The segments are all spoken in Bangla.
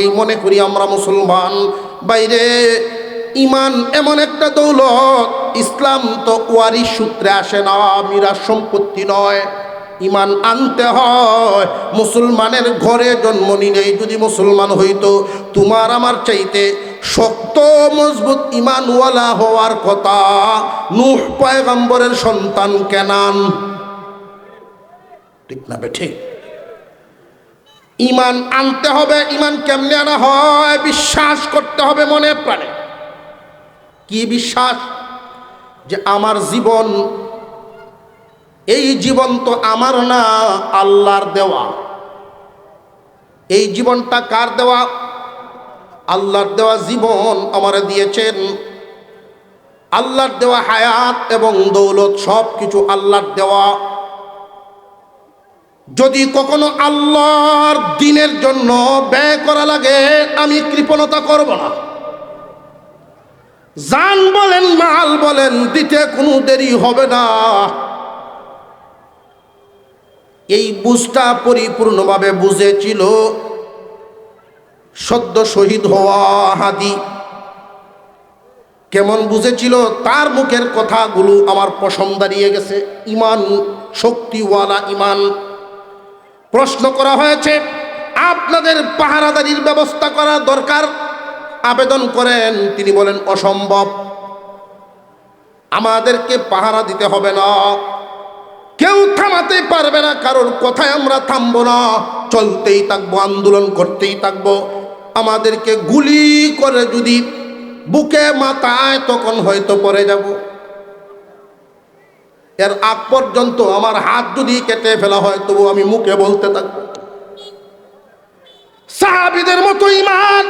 আগেই মনে করি আমরা মুসলমান। বাইরে ইমান এমন একটা দৌলত, ইসলাম তো ওয়ারি সূত্রে আসে না, মিরাজ সম্পত্তি নয়। ইমান আনতে হয়, মুসলমানের ঘরে জন্ম নিলেই যদি মুসলমান হইতো, তোমার আমার চাইতে শক্ত, মজবুত ইমানওয়ালা হওয়ার কথা, নূহ পয়গম্বরের সন্তান কেনান। ঠিক না বে ঠিক? ইমান আনতে হবে, ইমান কেমনে আনা হয়, বিশ্বাস করতে হবে মনে প্রাণে। কি বিশ্বাস? যে আমার জীবন, এই জীবন তো আমার না, আল্লাহর দেওয়া। এই জীবনটা কার দেওয়া? আল্লাহর দেওয়া জীবন আমারে দিয়েছেন। আল্লাহর দেওয়া হায়াত এবং দৌলত সব কিছু আল্লাহর দেওয়া। যদি কখনো আল্লাহর দিনের জন্য ব্যয় করা লাগে, আমি কৃপণতা করব না। জান বলেন, মাল বলেন, দিতে কোনো দেরি হবে না। এই বুঝটা পরিপূর্ণভাবে বুঝেছিল সদ্য শহীদ হওয়া হাদি। কেমন বুঝেছিল? তার মুখের কথাগুলো আমার পছন্দ দাঁড়িয়ে গেছে। ইমান শক্তিওয়ালা ইমান। প্রশ্ন করা হয়েছে, আপনাদের পাহারাদারির ব্যবস্থা করা দরকার? আবেদন করেন, তিনি বলেন, অসম্ভব। আমাদেরকে পাহারা দিতে হবে না। কেউ থামাতে পারবে না, কারোর কথায় আমরা থামবো না। চলতেই থাকব, আন্দোলন করতেই থাকব। আমাদেরকে গুলি করে যদি বুকে মাথায়, তখন হয়তো পড়ে যাব। এর আগ পর্যন্ত আমার হাত যদি কেটে ফেলা হয়, তবু আমি মুখে বলতে থাকব। সাহাবিদের মতো ইমান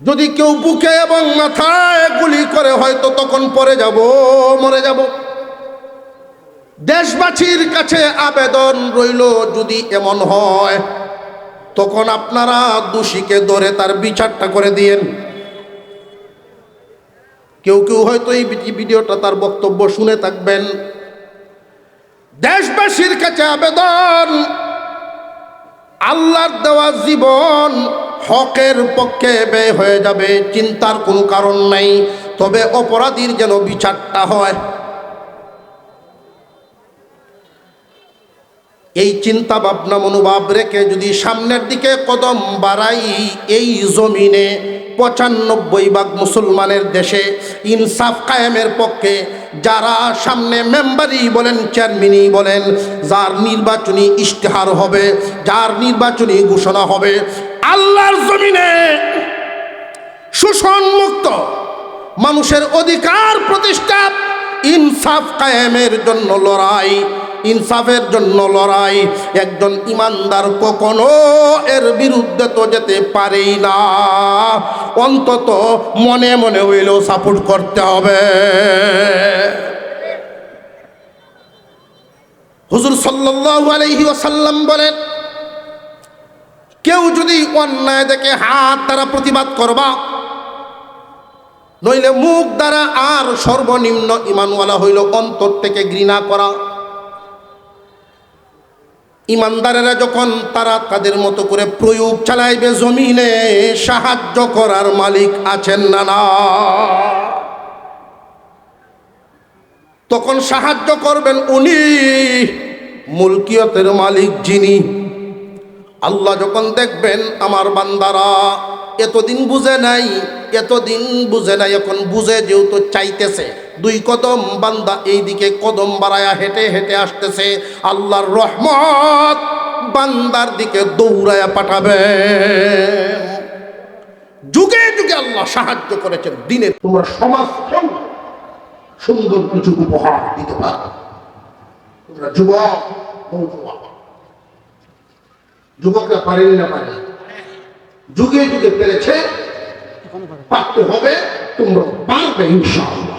যদি কেউ বুকে এবং মাথায় গুলি করে, হয়তো তখন পরে যাব, মরে যাব। দেশবাসীর কাছে আবেদন রইল, যদি এমন হয়, তখন আপনারা দোষীকে ধরে তার বিচারটা করে দিয়েন। কেউ কেউ হয়তো এই ভিডিওটা তার বক্তব্য শুনে থাকবেন। দেশবাসীর কাছে আবেদন, আল্লাহর দেওয়া জীবন হকের পক্ষে ব্যয় হয়ে যাবে, চিন্তার কোনো কারণ নাই। তবে অপরাধীর যেন বিচারটা হয়। এই চিন্তা ভাবনা মনোভাব রেখে যদি সামনের দিকে কদম বাড়াই এই জমিনে পঁচানব্বই ভাগ মুসলমানের দেশে ইনসাফ কায়েমের পক্ষে যারা সামনে মেম্বারই বলেন, চেয়ারম্যানই বলেন, যার নির্বাচনী ইশতেহার হবে, যার নির্বাচনী ঘোষণা হবে, আল্লাহর জমিনে শোষণ মুক্ত মানুষের অধিকার প্রতিষ্ঠা, ইনসাফ কায়েমের জন্য লড়াই ইনসাফের জন্য লড়াই। একজন ইমানদার কখনো এর বিরুদ্ধে তো যেতে পারেই না। অন্তত মনে মনে হইলেও সাপোর্ট করতে হবে। হুজুর সাল্লাল্লাহু আলাইহি ওয়াসাল্লাম বলেন, কেউ যদি অন্যায় দেখে হাত দ্বারা প্রতিবাদ করবা, নইলে মুখ দ্বারা আর সর্বনিম্ন ইমানওয়ালা হইল অন্তর থেকে ঘৃণা করা। ইমানদারেরা যখন তারা তাদের মতো করে প্রয়োগ চালাইবে জমিনে সাহায্য করার মালিক আছেন না না? তখন সাহায্য করবেন উনি, মুলকিয়তের মালিক যিনি। আল্লাহ যখন দেখবেন, আমার বান্দারা এতদিন বুঝে নাই, এতদিন বুঝে নাই, এখন বুঝে যেহেতু চাইতেছে। দুই কদম বান্দা এইদিকে কদম বাড়ায়া হেঁটে হেঁটে আসতেছে। আল্লাহর রহমত বান্দার দিকে দৌড়ায়া পাঠাবে। যুগে যুগে আল্লাহ সাহায্য করেছেন দিনে তোমরা সমাজ সুন্দর কিছু উপহার দিতে পারো। যুবক যুবকরা পারেনি না পারে যুগে যুগে পেরেছে, পারতে হবে তোমরা পারবে ইনশাআল্লাহ।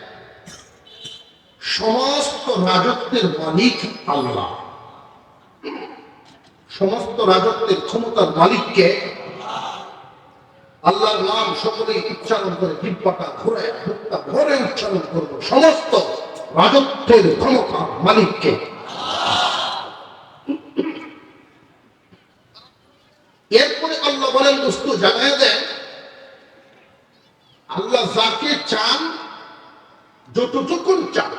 সমস্ত রাজত্বের মালিক আল্লাহ। সমস্ত রাজত্বের ক্ষমতার মালিককে আল্লাহর নাম সকলেই উচ্চারণ করে জিব্বাটা ঘুরে মুখটা ভরে উচ্চারণ করব সমস্ত রাজত্বের ক্ষমতার মালিককে। এরপরে আল্লাহ বলেন দোস্ত জানায় দেন, আল্লাহ যাকে চান, যতটুকুন চান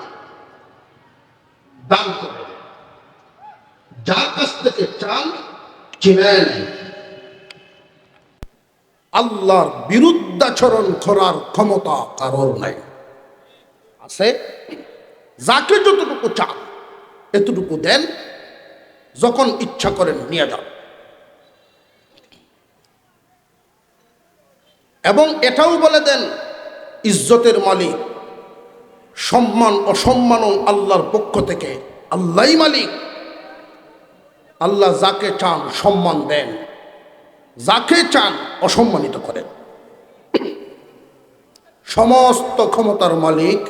দান করে দেন। যার কাছ থেকে চান চিনে নেন আল্লাহর বিরুদ্ধাচরণ করার ক্ষমতা কারোর নাই। আছে? যাকে যতটুকু চান, এতটুকু দেন। যখন ইচ্ছা করেন, নিয়ে যান। এবং এটাও বলে দেন, ইজ্জতের মালিক, সম্মান, অসম্মানও আল্লাহর পক্ষ থেকে আল্লাহ মালিক। আল্লাহ যাকে চান সম্মান দেন। যাকে চান অসম্মানিত করেন। সমস্ত ক্ষমতার মালিক,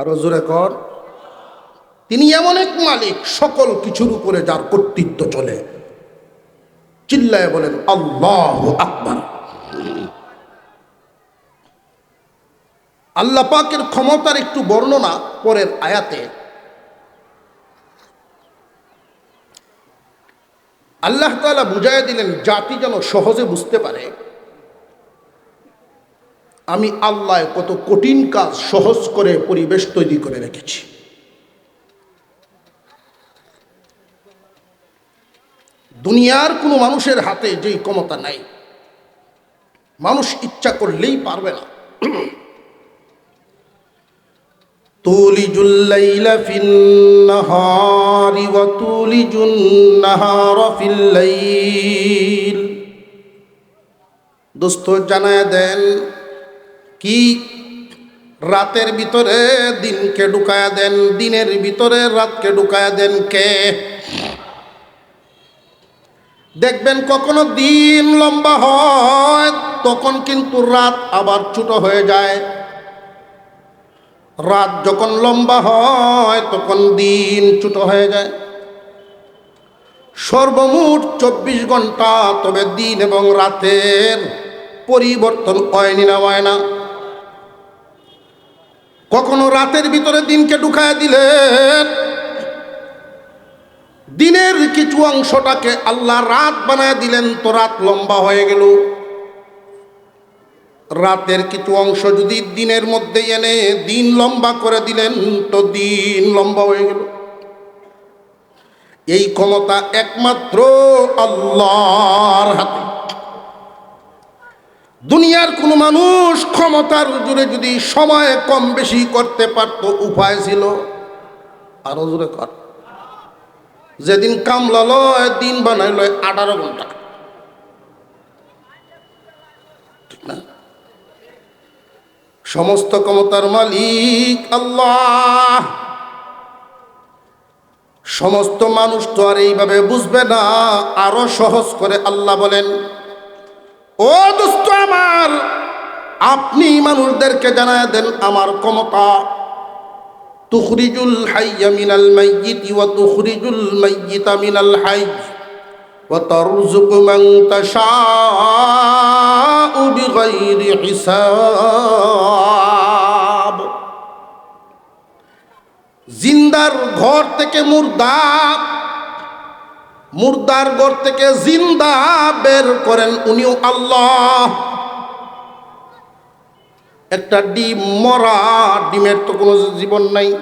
আরও জোরে কর, তিনি এমন এক মালিক, সকল কিছুর উপরে যার কর্তৃত্ব চলে। চিল্লায় বলেন, আল্লাহ আকবার। আল্লাহ পাকের ক্ষমতার একটু বর্ণনা পরের আয়াতে আল্লাহ তাআলা বুঝাই দিলেন, জাতি যেন সহজে বুঝতে পারে। আমি আল্লাহ কত কঠিন কাজ সহজ করে পরিবেশ তৈরি করে রেখেছি। দুনিয়ার কোনো মানুষের হাতে যেই ক্ষমতা নাই, মানুষ ইচ্ছা করলেই পারবে না। تولج الليل في النهار وتولج النهار في الليل দোস্ত জানায় দেন কি রাতের ভিতরে দিনকে ঢুকায়া দেন দিনের ভিতরে রাতকে ঢুকায়া দেন কে দেখবেন কখনো দিন লম্বা হয় তখন কিন্তু রাত আবার ছোট হয়ে যায় রাত যখন লম্বা হয়, তখন দিন ছোট হয়ে যায়। সর্বমোট চব্বিশ ঘণ্টা তবে দিন এবং রাতের পরিবর্তন হয়নি না, হয় না। কখনো রাতের ভিতরে দিনকে ঢুকায় দিলেন। দিনের কিছু অংশটাকে আল্লাহ রাত বানায় দিলেন, তো রাত লম্বা হয়ে গেল। রাতের কিছু অংশ যদি দিনের মধ্যে এনে দিন লম্বা করে দিলেন, তো দিন লম্বা হয়ে গেল। এই ক্ষমতা একমাত্র আল্লাহর হাতে। দুনিয়ার কোনো মানুষ ক্ষমতার জুড়ে যদি সময় কম বেশি করতে পারত, উপায় ছিল আরও জোরে কর। যেদিন কামলা লয়, দিন বানাই লয় আঠারো ঘণ্টা। ঠিক না? সমস্ত ক্ষমতার মালিক আল্লাহ। সমস্ত মানুষ তো আর এইভাবে বুঝবে না, আরও সহজ করে আল্লাহ বলেন, ও দুস্থ আমার, আপনি মানুষদেরকে জানায় দেন আমার ক্ষমতা। তুখরিজুল হাইয়া মিনাল মাইয়িত ওয়া তুখরিজুল মাইয়িতা মিনাল হাই ওয়া তারযুকু মান জিন্দার ঘর থেকে মুর্দা মুর্দার ঘর থেকে জিন্দা বের করেন উনিও আল্লাহ। একটা ডিম, মরা ডিমের তো কোনো জীবন নাই।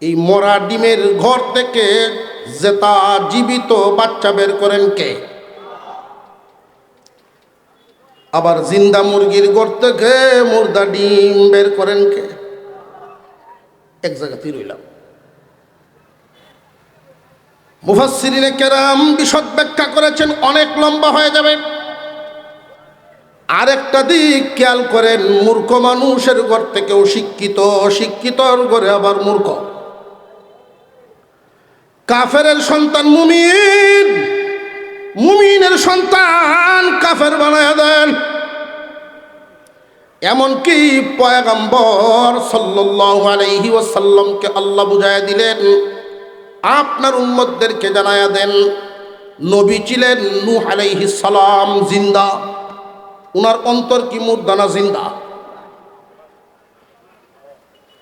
এই মরা ডিমের ঘর থেকে জেতা জীবিত বাচ্চা বের করেন কে? আবার জিন্দা মুরগির ঘর থেকে মুর্দা ডিম বের করেন কে? এক জায়গাতেই রইলাম। মুফাসসিরিনে কেরাম বিশদ ব্যাখ্যা করেছেন, অনেক লম্বা হয়ে যাবে। আরেকটা দিক খেয়াল করেন, মূর্খ মানুষের ঘর থেকেও শিক্ষিত, শিক্ষিতর ঘরে আবার মূর্খ। কাফেরের সন্তান মুমিন সন্তান কাফের বানায় দেন। এমনকি পয়গম্বর সাল্লাল্লাহু আলাইহি আল্লাহ বুঝায় দিলেন, আপনার উম্মতদেরকে জানায়া দেন, নবী ছিলেন নূহ আলাইহি সালাম জিন্দা। উনার অন্তর কি মুর্দানা জিন্দা?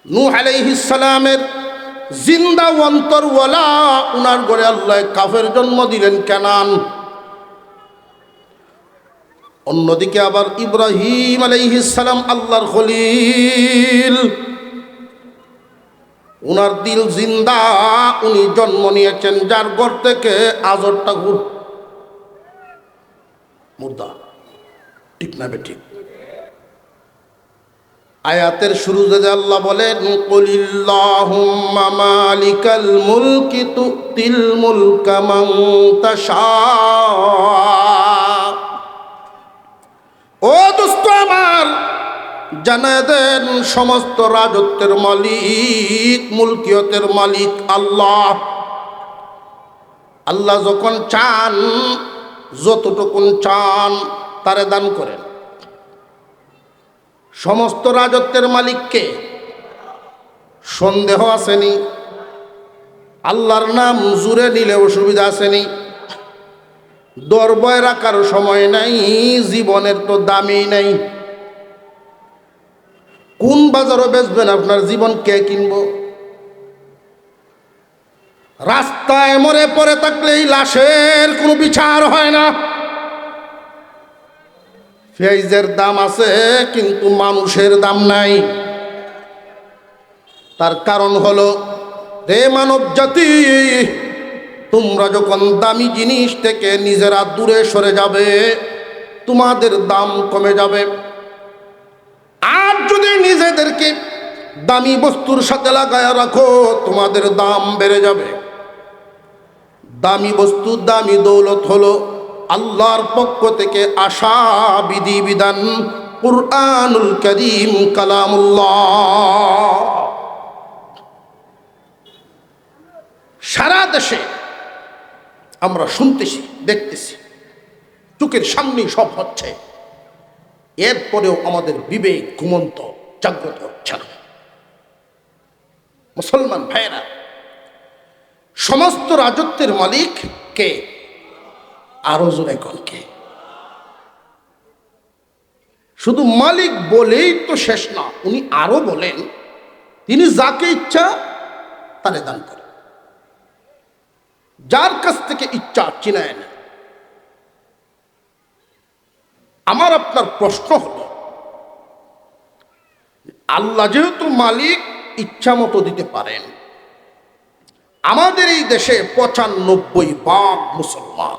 নূহ আলাইহি সালামের জিন্দা অন্তরওয়ালা উনার ঘরে আল্লাহ কাফের জন্ম দিলেন কেনান? অন্যদিকে আবার ইব্রাহিম আলাইহিসালাম আল্লাহর খলিল। উনার দিল জিন্দা, উনি জন্ম নিয়েছেন যার ঘর থেকে আজর ঠাকুর মুর্দা, ঠিক না বে ঠিক? আয়াতের শুরুতে যে আল্লাহ বলেন, কুলিল্লাহুম্মা মালিকাল মুলকি তুতিল মুলকা মান তাশা ও দোস্ত আমার জানা দেন সমস্ত রাজত্বের মালিক, মুলকিয়তের মালিক আল্লাহ। আল্লাহ যখন চান, যতটুকুন চান, তারে দান করেন। সমস্ত রাজত্বের মালিককে সন্দেহ আসেনি, আল্লাহর নাম জুড়ে নিলে অসুবিধা আসেনি। দরবয় রাখার সময় নাই, জীবনের তো দামই নাই। কোন বাজারও বেচবেন আপনার জীবন কে কিনব? রাস্তায় মরে পড়ে থাকলেই লাশের কোনো বিচার হয় না। পেঁয়াজের দাম আছে, কিন্তু মানুষের দাম নাই। তার কারণ হলো রে মানব জাতি তোমরা যখন দামি জিনিস থেকে নিজেরা দূরে সরে যাবে, তোমাদের দাম কমে যাবে। আর যদি নিজেদেরকে দামি বস্তুর সাথে লাগায় রাখো, তোমাদের দাম বেড়ে যাবে। দামি বস্তু, দামি দৌলত হলো আল্লাহর পক্ষ থেকে আশা বিধি বিধান, কুরআনুল করিম, কালামুল্লাহ। সারা দেশে আমরা শুনতেছি, দেখতেছি। চোখের সামনেই সব হচ্ছে। এরপরেও আমাদের বিবেক ঘুমন্ত, জাগ্রত হচ্ছে না। মুসলমান ভাইয়েরা, সমস্ত রাজত্বের মালিক কে? আরও জোরে কে? শুধু মালিক বলেই তো শেষ না, উনি আরও বলেন, তিনি যাকে ইচ্ছা, তারে দান করেন। যার কাছ থেকে ইচ্ছা চিনায় নেন আমার আপনার প্রশ্ন হল, আল্লাহ যেহেতু মালিক, ইচ্ছা মতো দিতে পারেন। আমাদের এই দেশে পঁচানব্বই ভাগ মুসলমান।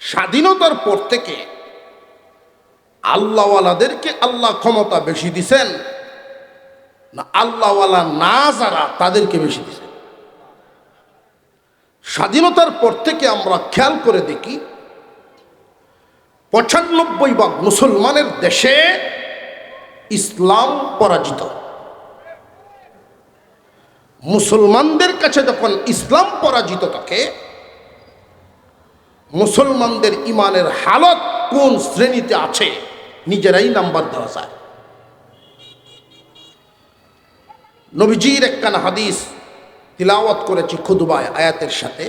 স্বাধীনতার পর থেকে আল্লাহওয়ালাদেরকে আল্লাহ ক্ষমতা বেশি দিছেন, না আল্লাহওয়ালা না যারা তাদেরকে বেশি দিছেন। স্বাধীনতার পর থেকে আমরা খেয়াল করে দেখি, পঁচানব্বই ভাগ মুসলমানের দেশে ইসলাম পরাজিত। মুসলমানদের কাছে যখন ইসলাম পরাজিত থাকে, মুসলমানদের ইমানের হালত কোন শ্রেণীতে আছে, নিজেরাই নাম্বার দেওয়া যায়। নবীজির একখানা হাদিস তিলাওয়াত করেছি খুদবায়, আয়াতের সাথে।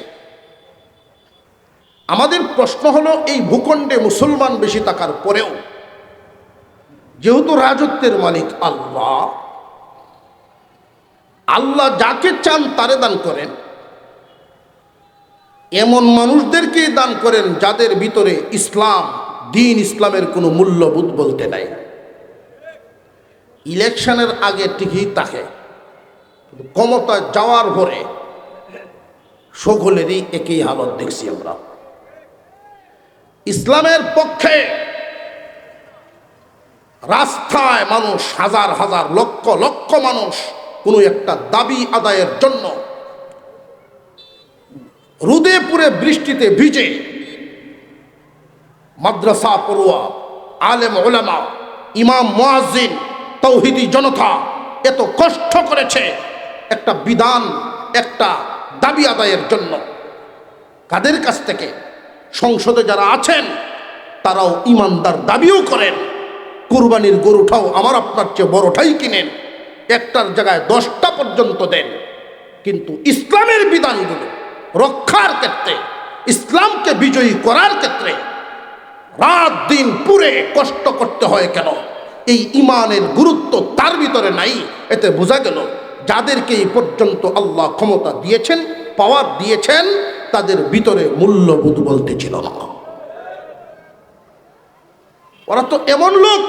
আমাদের প্রশ্ন হলো, এই ভূখণ্ডে মুসলমান বেশি থাকার পরেও যেহেতু রাজত্বের মালিক আল্লাহ আল্লাহ যাকে চান তারে দান করেন। এমন মানুষদেরকে দান করেন যাদের ভিতরে ইসলাম, দিন ইসলামের কোনো মূল্যবোধ বলতে নাই। ইলেকশনের আগে ঠিকই থাকে। ক্ষমতা যাওয়ার পরে সকলেরই একই হালত দেখছি আমরা। ইসলামের পক্ষে রাস্তায় মানুষ, হাজার হাজার লক্ষ লক্ষ মানুষ কোনো একটা দাবি আদায়ের জন্য রুদে পুরে বৃষ্টিতে ভিজে মাদ্রাসা পড়ুয়া, আলেম ওলামা ইমাম মোয়াজিন তৌহিদি জনতা এত কষ্ট করেছে একটা বিধান, একটা দাবি আদায়ের জন্য। কাদের কাছ থেকে? সংসদে যারা আছেন, তারাও ইমানদার দাবিও করেন। কুরবানির গরুটাও আমার আপনার চেয়ে বড়টাই কিনেন। একটার জায়গায় দশটা পর্যন্ত দেন। কিন্তু ইসলামের বিধানগুলো রক্ষার ক্ষেত্রে, ইসলামকে বিজয়ী করার ক্ষেত্রে রাত দিন পুরে কষ্ট করতে হয় কেন? এই ইমানের গুরুত্ব তার ভিতরে নাই। এতে বোঝা গেল যাদেরকে এই পর্যন্ত আল্লাহ ক্ষমতা দিয়েছেন পাওয়ার দিয়েছেন, তাদের ভিতরে মূল্যবোধ বলতে ছিল না। ওরা তো এমন লোক।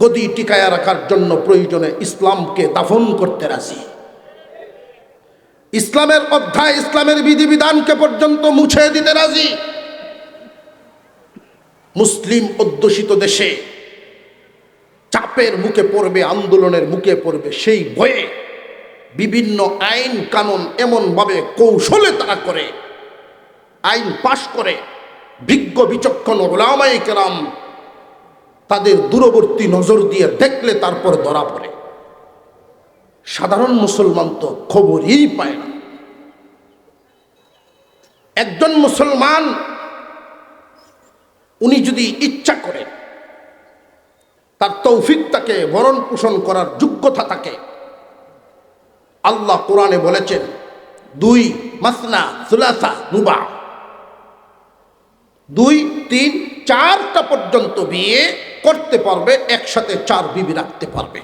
গদি টিকায়া রাখার জন্য প্রয়োজনে ইসলামকে দাফন করতে রাজি। ইসলামের অধ্যায়, ইসলামের বিধিবিধানকে পর্যন্ত মুছে দিতে রাজি। মুসলিম অধ্যুষিত দেশে চাপের মুখে পড়বে, আন্দোলনের মুখে পড়বে সেই ভয়ে বিভিন্ন আইন কানুন এমনভাবে কৌশলে তারা করে, আইন পাশ করে, বিজ্ঞ বিচক্ষণ ওলামাই কেরাম তাদের দূরবর্তী নজর দিয়ে দেখলে তারপর ধরা পড়ে। সাধারণ মুসলমান তো খবরই পায় না। একজন মুসলমান, উনি যদি ইচ্ছা করেন তার তৌফিক তাকে ভরণ পোষণ করার যোগ্যতা তাকে। আল্লাহ কোরআনে বলেছেন, দুই মাসনা সুলাসা নুবা দুই, তিন, চারটা পর্যন্ত বিয়ে করতে পারবে, একসাথে চার বিবি রাখতে পারবে।